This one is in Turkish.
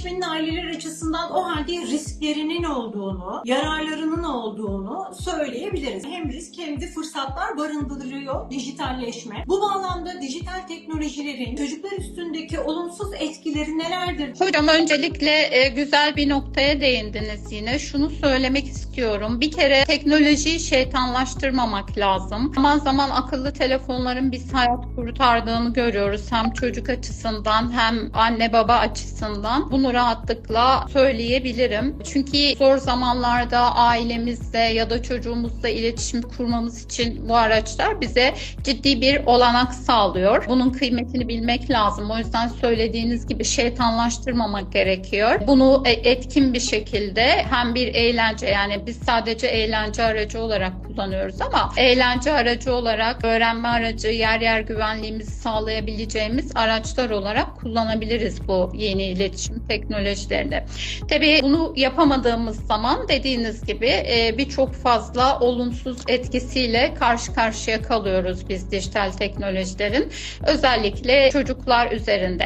Dijitalleşmenin aileler açısından o halde risklerinin olduğunu, yararlarının olduğunu söyleyebiliriz. Hem risk hem de fırsatlar barındırıyor dijitalleşme. Bu bağlamda dijital teknolojilerin çocuklar üstündeki olumsuz etkileri nelerdir? Hocam öncelikle e, güzel bir noktaya değindiniz yine. Şunu söylemek istiyorum. Bir kere teknolojiyi şeytanlaştırmamak lazım. Zaman zaman akıllı telefonların biz hayat kurtardığını görüyoruz. Hem çocuk açısından hem anne baba açısından. Bunu rahatlıkla söyleyebilirim. Çünkü zor zamanlarda ailemizle ya da çocuğumuzla iletişim kurmamız için bu araçlar bize ciddi bir olanak sağlıyor. Bunun kıymetini bilmek lazım. O yüzden söylediğiniz gibi şeytanlaştırmamak gerekiyor. Bunu e- etkin bir şekilde hem bir eğlence yani biz sadece eğlence aracı olarak kullanıyoruz ama eğlence aracı olarak öğrenme aracı yer yer güvenliğimizi sağlayabileceğimiz araçlar olarak kullanabiliriz bu yeni iletişim teknolojilerini. Tabii bunu yapamadığımız zaman dediğiniz gibi e, birçok fazla olumsuz etkisiyle karşı karşıya kalıyoruz biz dijital teknolojilerin özellikle çocuklar üzerinde.